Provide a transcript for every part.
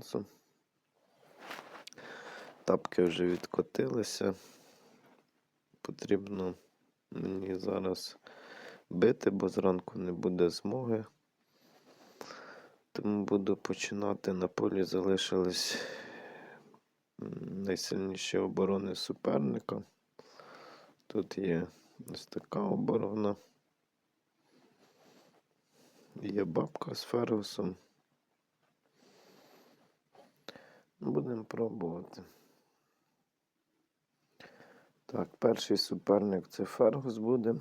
такого. Тапки вже відкотилися. Потрібно мені зараз бити, бо зранку не буде змоги. Тому буду починати. На полі залишились найсильніші оборони суперника. Тут є ось така оборона. Є бабка з Фергусом. Будемо пробувати. Так, перший суперник це Фергус буде.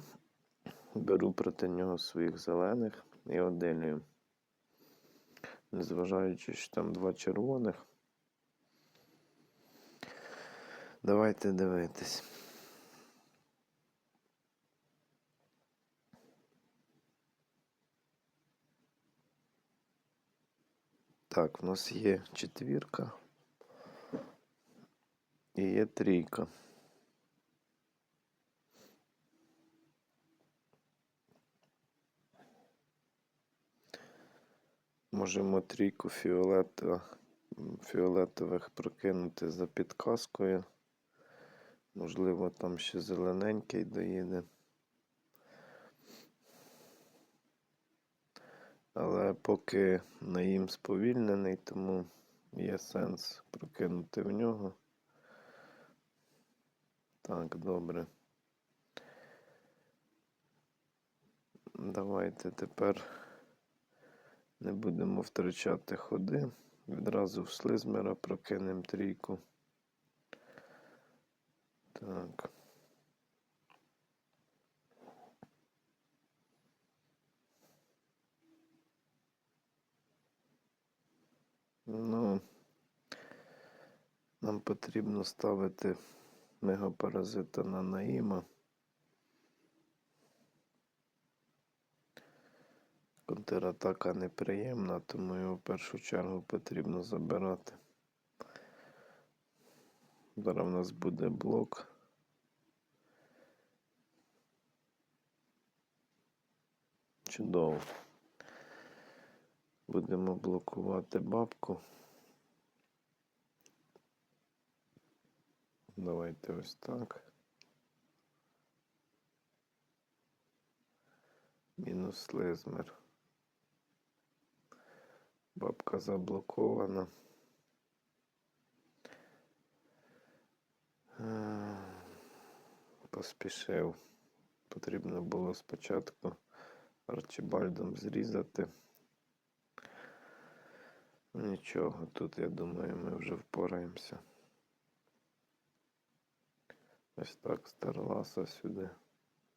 Беру проти нього своїх зелених і оделію. Незважаючи, що там два червоних. Давайте дивитись. Так, в нас є четвірка і є трійка. Можемо трійку фіолетова, м, фіолетових прокинути за підказкою. Можливо, там ще зелененький доїде. Але поки наїм сповільнений, тому є сенс прокинути в нього. Так, добре. Давайте тепер не будемо втрачати ходи. Відразу в слизмера прокинемо трійку. Так. Ну, нам потрібно ставити мегапаразита на Наїма. Контратака неприємна, тому його в першу чергу потрібно забирати. Зараз в нас буде блок. Чудово. Будемо блокувати бабку. Давайте ось так. Мінус слизмер. Бабка заблокована. Е, Поспішив. Потрібно було спочатку Арчибальдом зрізати. Нічого, тут я думаю, ми вже впораємося. Ось так Старласа сюди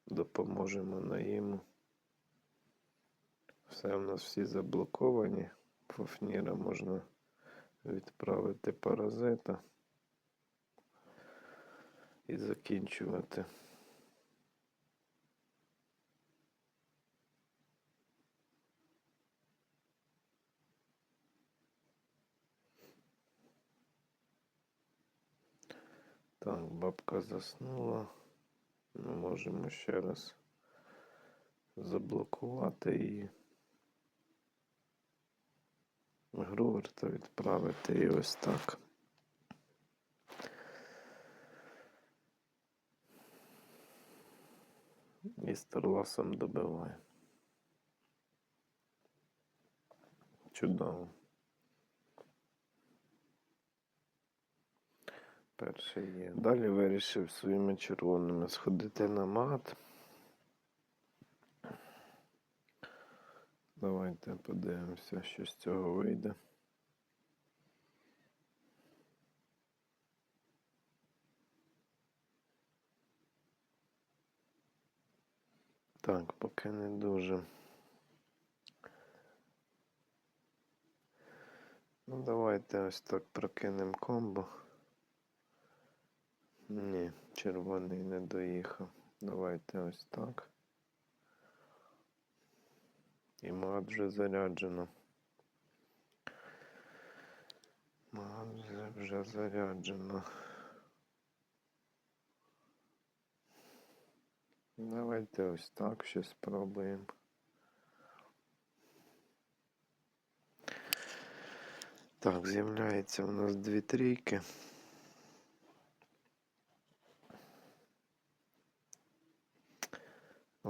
допоможемо наїму. Все у нас всі заблоковані. Фофніра можна відправити паразита і закінчувати. Так, бабка заснула. Ми можемо ще раз заблокувати її. Груверта відправити і ось так. І старласом добиває. Чудово. Перший є. Далі вирішив своїми червоними сходити на мат. Давайте подивимося, що з цього вийде. Так, поки не дуже. Ну, давайте ось так прокинемо комбо. Ні, червоний не доїхав. Давайте ось так. І мат вже заряджено. Мат вже, заряджено. Давайте ось так ще спробуємо. Так, з'являється у нас дві трійки.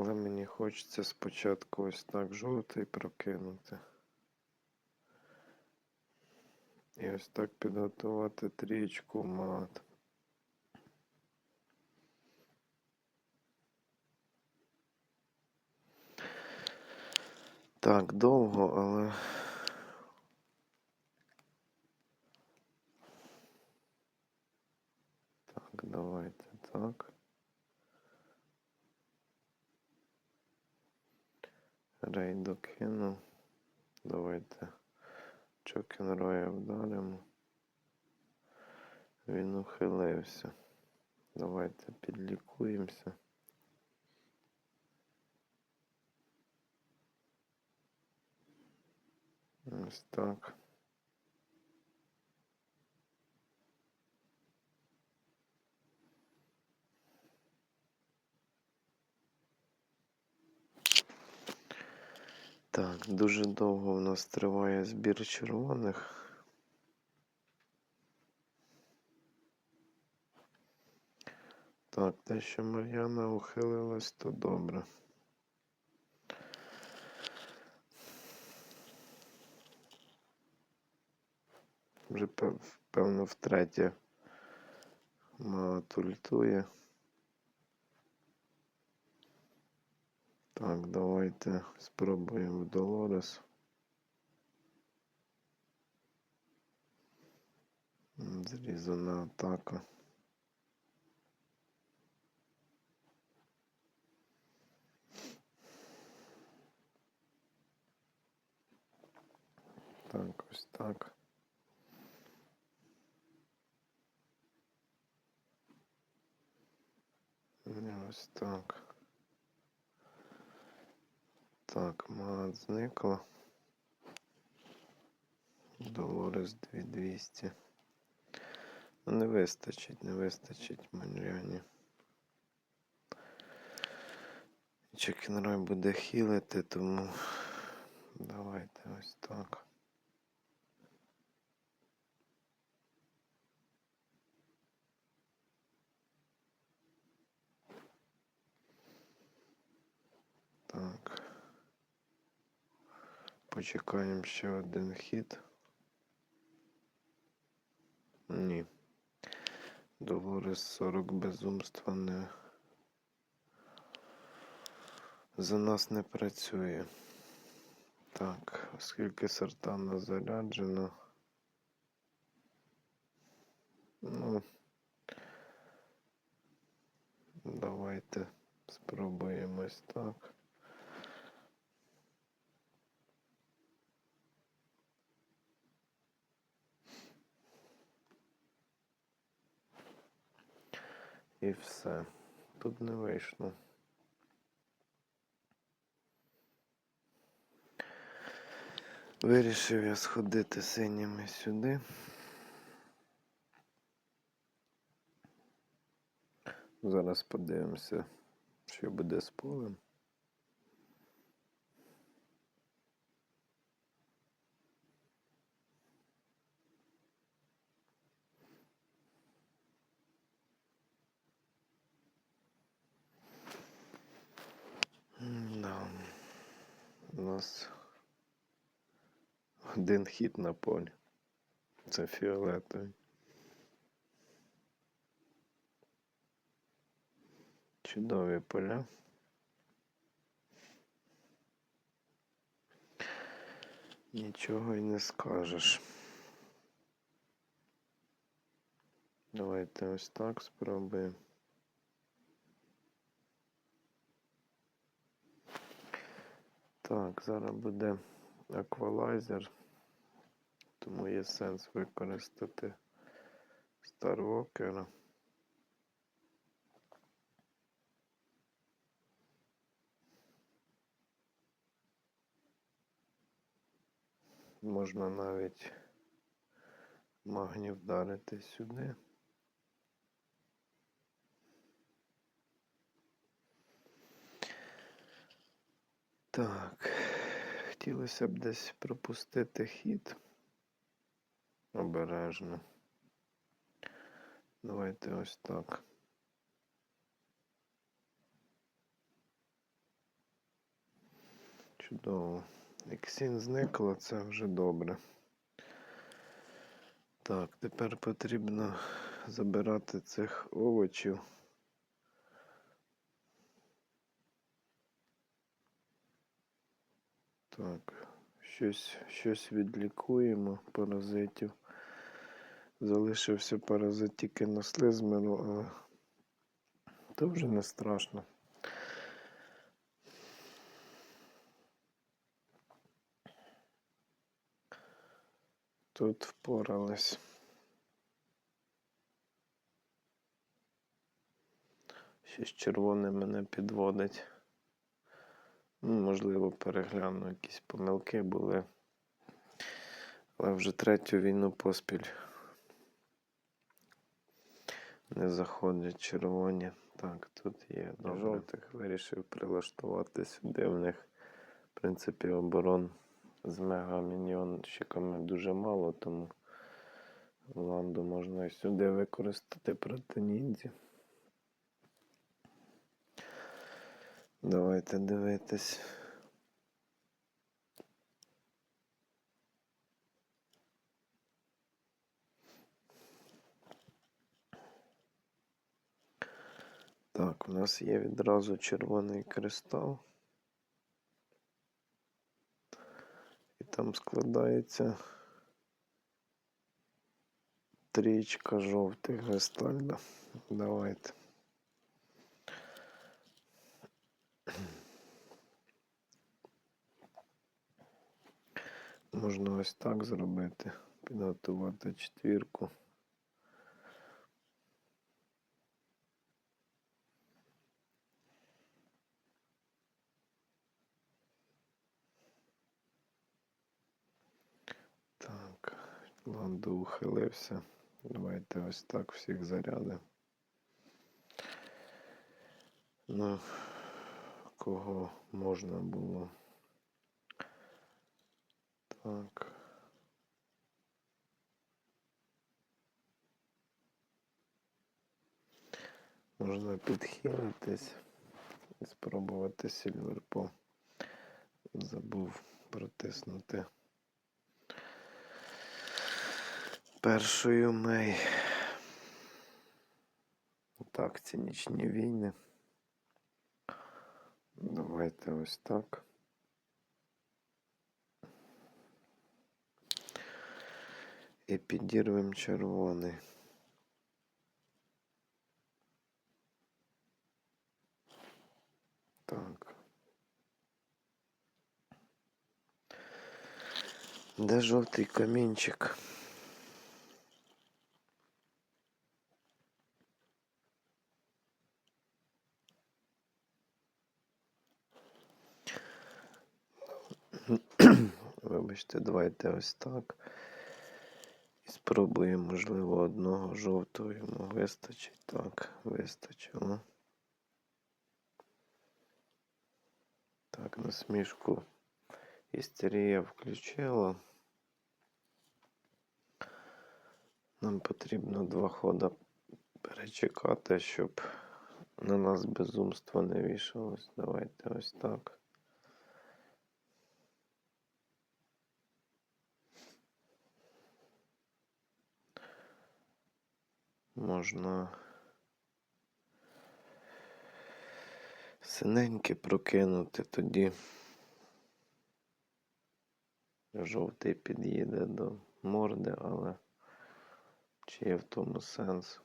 Але мені хочеться спочатку ось так жовтий прокинути. І ось так підготувати трієчку мат. Так, довго, але. Так, давайте так. Рей докинув. Давайте Чокенроя вдаримо. Він ухилився. Давайте підлікуємося. Ось так. Так, дуже довго в нас триває збір червоних. Так, те, що Мар'яна ухилилась, то добре. Вже певно втретє мат ультує. Так, давайте спробуємо в Долорес. М, Зрізана атака. Так, ось так. І Ось так. Так, мат зникла. Долорес 2200. Ну, не вистачить, не вистачить Манряні. Чекінрой буде хілити, тому давайте ось. Так. Почекаємо ще один хід. Ні. Долорес 40 безумства не. За нас не працює. Так, оскільки сартана заряджено. Ну. Давайте спробуємо ось так. І все. Тут не вийшло. Вирішив я сходити синіми сюди. Зараз подивимося, що буде з полем. У нас один хід на полі. Це фіолетовий. Чудові поля. Нічого й не скажеш. Давайте ось так спробуємо. Так, зараз буде аквалайзер, тому є сенс використати Старвокера. Можна навіть магні вдарити сюди. Так, хотілося б десь пропустити хід. обережно. Давайте ось так. Чудово. Ексін зникла, це вже добре. Так, тепер потрібно забирати цих овочів. Так, щось, щось відлікуємо паразитів. Залишився паразит тільки на слизмину, але то вже не страшно. Тут впорались. Щось червоне мене підводить. Ну, можливо, перегляну, якісь помилки були. Але вже третю війну поспіль не заходять червоні. Так, тут є добре. Жовтих вирішив прилаштувати сюди. В них, в принципі, оборон з мегаміньйонщиками дуже мало, тому ланду можна і сюди використати проти ніндзі. Давайте дивитись. Так, у нас є відразу червоний кристал. І там складається трічка жовтих гестальда. Давайте. Можна ось так зробити, підготувати четвірку. Так, ланду ухилився. Давайте ось так всіх заряди. Ну, кого можна було. Так. Можна підхилитись і спробувати сільверпо. Забув протиснути. Першою мей. Так, цінічні війни. Давайте ось так. І підірвемо червоний. Так. Де жовтий камінчик? Вибачте, давайте ось так. І спробуємо, можливо, одного жовтого йому вистачить. Так, вистачило. Так, насмішку істерія включила. Нам потрібно два хода перечекати, щоб на нас безумство не вішалось. Давайте ось так. Можна синеньке прокинути тоді. Жовтий під'їде до морди, але чи є в тому сенс?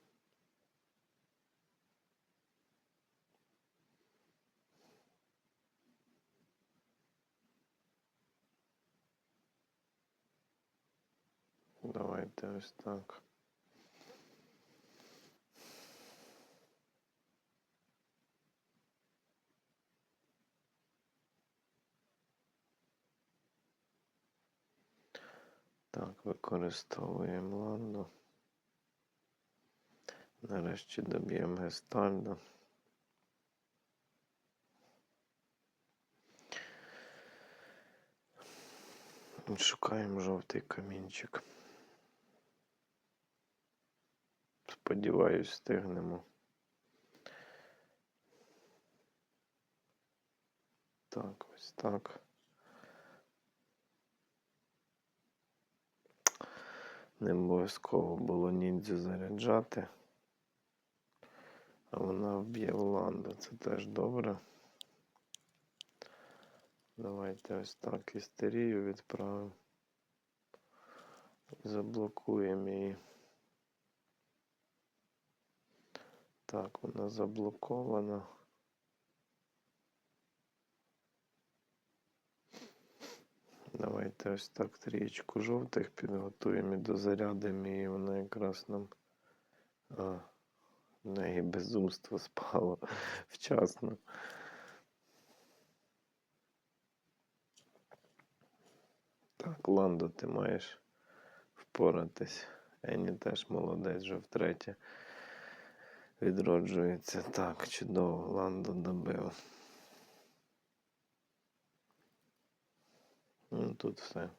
Давайте ось так. Так, використовуємо ланду. Нарешті доб'ємо гестальда. Шукаємо жовтий камінчик. сподіваюсь, встигнемо. Так, ось так. Не обов'язково було ніндзю заряджати. А вона вб'є Оланда. Це теж добре. Давайте ось так істерію відправимо. Заблокуємо її. Так, вона заблокована. Давайте ось так трієчку жовтих підготуємо і дозарядимо її, вона якраз нам. А, в неї безумство спало вчасно. Так, Ландо, ти маєш впоратись. Ені теж молодець вже втретє. Відроджується. Так, чудово, Ландо добив. Ну, тут все.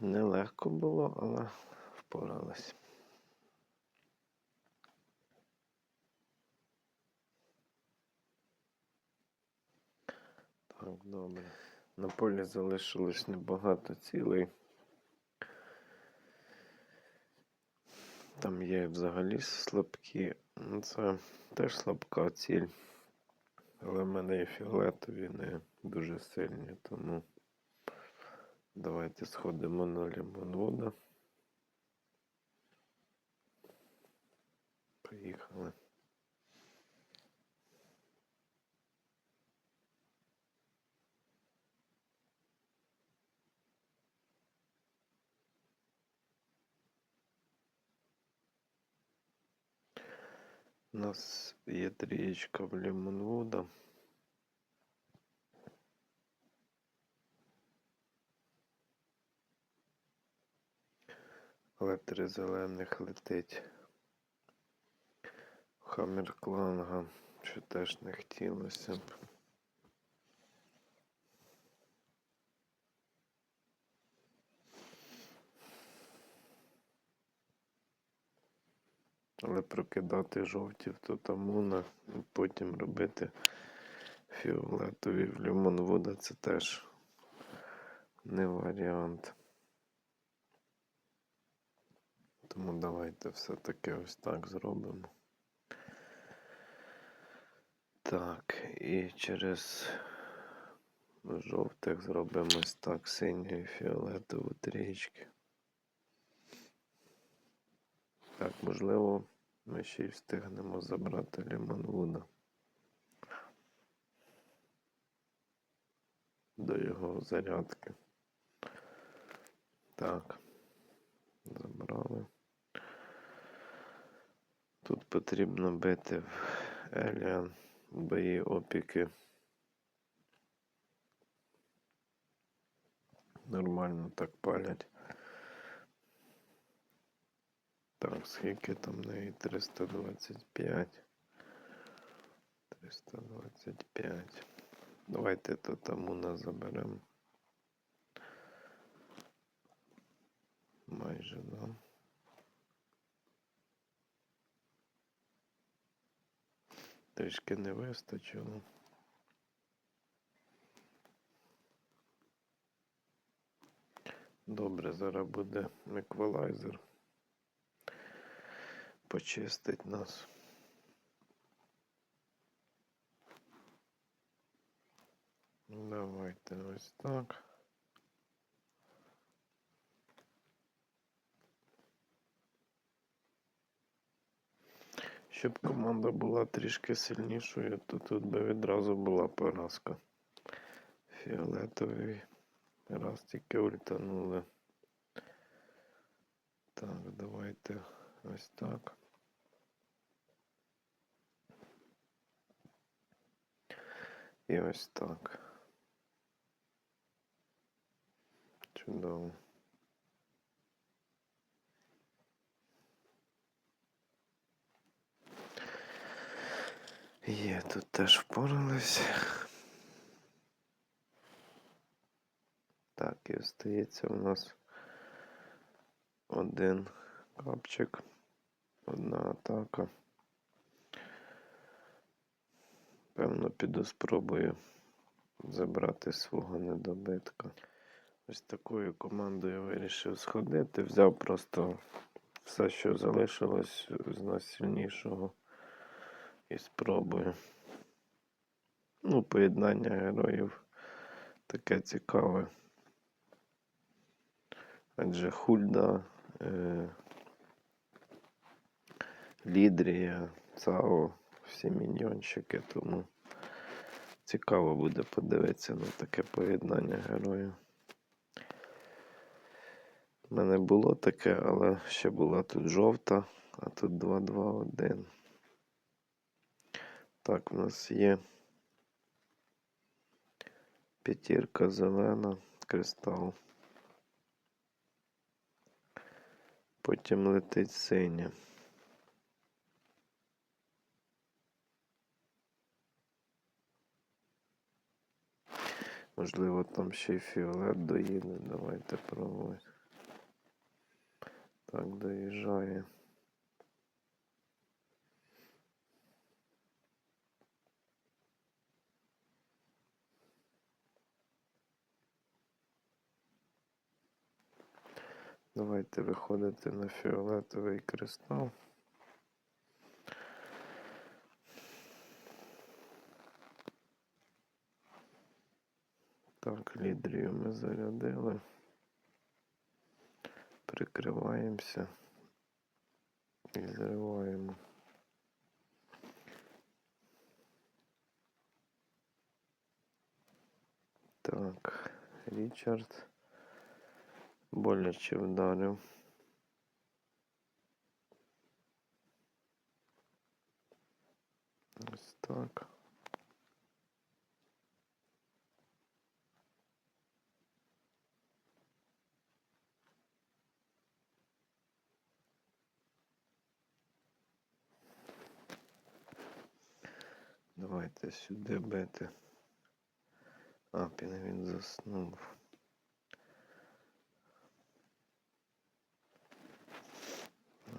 Нелегко було, але впорались. Так, добре. На полі залишилось небагато цілей. Там є взагалі слабкі. Ну, Це теж слабка ціль. Але в мене і фіолетові не дуже сильні, тому давайте сходимо на лімонвода. Поїхали. У нас є трієчка в Лімонвуда. Але три зелених летить. Хаммеркланга, що теж не хотілося б. Але прокидати жовті в тотамуна потім робити фіолетові в лимонвода це теж не варіант. Тому давайте все-таки ось так зробимо. Так, і через жовтих зробимо ось так синю і фіолетову трічки. Так, можливо, ми ще й встигнемо забрати Лімонвуда. До його зарядки. Так, забрали. Тут потрібно бити в Еліан бої опіки. Нормально так палять. Так, скільки там неї 325. 325. Давайте то там у нас заберемо. Майже, да. Трішки не вистачило. Добре, зараз буде еквалайзер. Почистить нас. Давайте ось так. Щоб команда була трішки сильнішою, то тут би відразу була поразка. Фіолетовий. Раз тільки ультанули. Так, давайте ось так. І ось так. Чудово. Є, тут теж впорались. Так, і остається у нас один капчик, одна атака. Певно, піду спробую забрати свого недобитка. Ось такою командою вирішив сходити. Взяв просто все, що залишилось з найсильнішого. І спробую. Ну, поєднання героїв таке цікаве. Адже Хульда, е, Лідрія, Цао, всі міньйончики, тому цікаво буде подивитися на таке поєднання героїв. У мене було таке, але ще була тут жовта, а тут 2-2-1. Так, у нас є п'ятірка зелена, кристал. Потім летить синя. Можливо, там ще й фіолет доїде. Давайте пробувати. Так, доїжджає. Давайте виходити на фіолетовий кристал. Так, лідрію ми зарядили. Прикриваємося і зриваємо. Так, Річард боляче вдарив. Ось так. Давайте сюди бити. А, він заснув.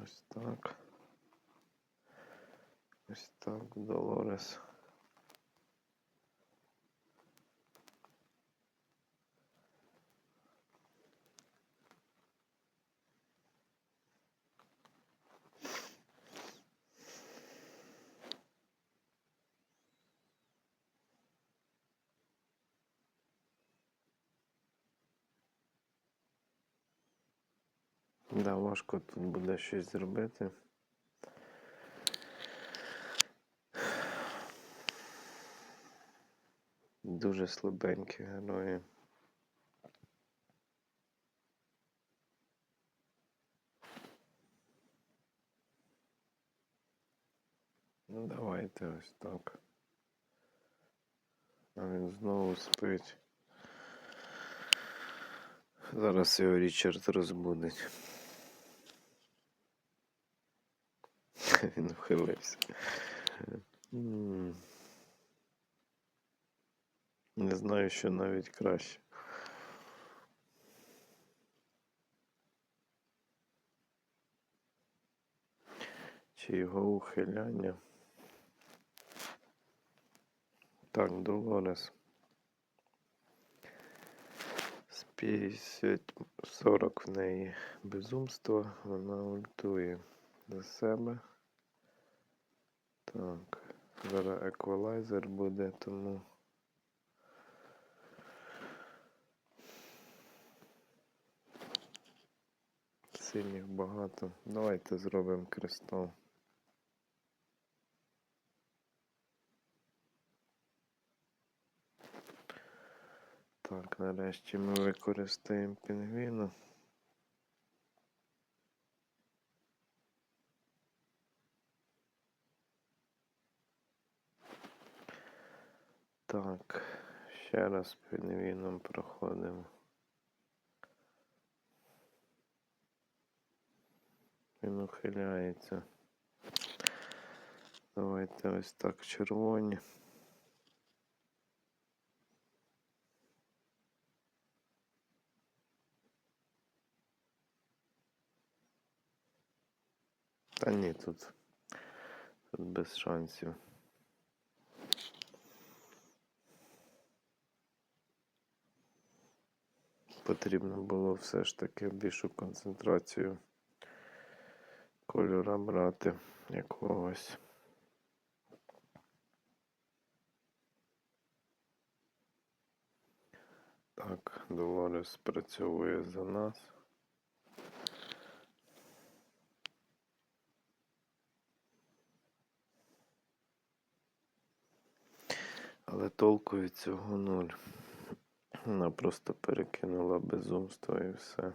Ось так. Ось так, Долорес. Да, важко тут буде щось зробити. Дуже слабенькі герої. Ну давайте ось так. А він знову спить. Зараз його Річард розбудить. Він вхилився. Не знаю, що навіть краще. Чи його ухиляння? Так, Долорес. З 50 40 в неї безумство, вона ультує за себе. Так, зараз еквалайзер буде, тому. Синіх багато. Давайте зробимо кристал. Так, нарешті ми використаємо пінгвіна. Так, ще раз пінгвіном проходимо. Він ухиляється. Давайте ось так червоні. Та ні, тут, тут без шансів. Потрібно було все ж таки більшу концентрацію кольора брати якогось. Так, Долорес спрацьовує за нас. Але толку від цього нуль. Вона просто перекинула безумство і все.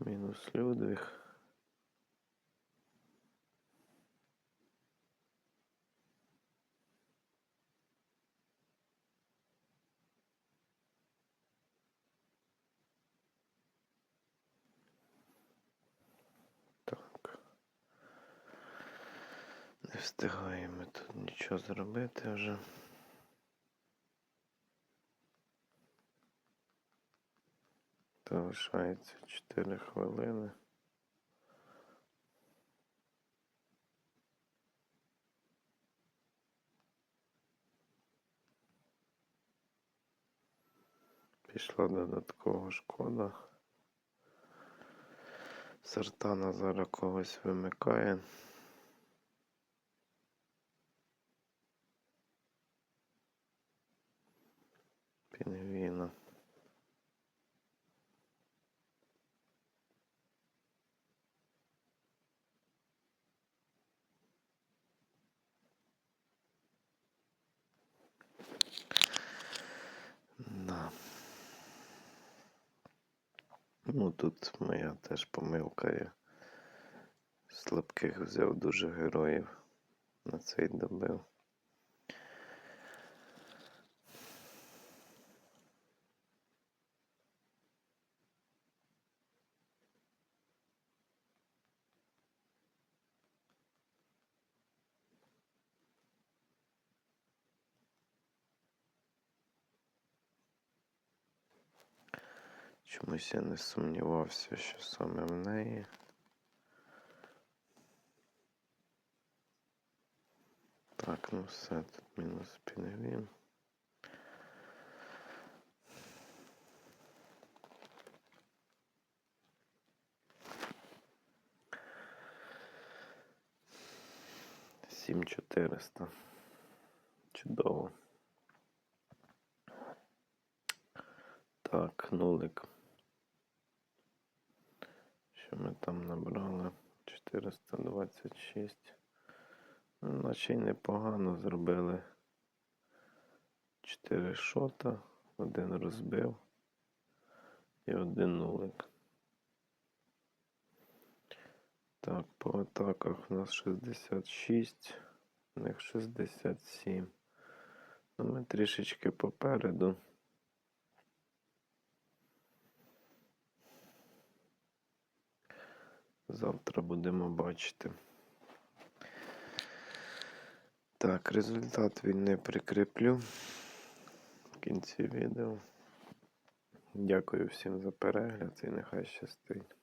Мінус Людвіг. Встигаємо тут нічого зробити вже. Залишається 4 хвилини. Пішла додаткова шкода. Сартана зараз когось вимикає. Пінгвіна. Да. Ну тут моя теж помилка є. Слабких взяв дуже героїв. На цей добив. Чомусь я не сумнівався, що саме в неї. Так, ну все, тут мінус пінгвін. Сім чотириста. Чудово. Так, нулик. Що ми там набрали? 426. Ну, наче й непогано зробили. 4 шота, один розбив і один нулик. Так, по атаках у нас 66, у них 67. Ну, ми трішечки попереду. Завтра будемо бачити. Так, результат він не прикріплю в кінці відео. Дякую всім за перегляд і нехай щастить.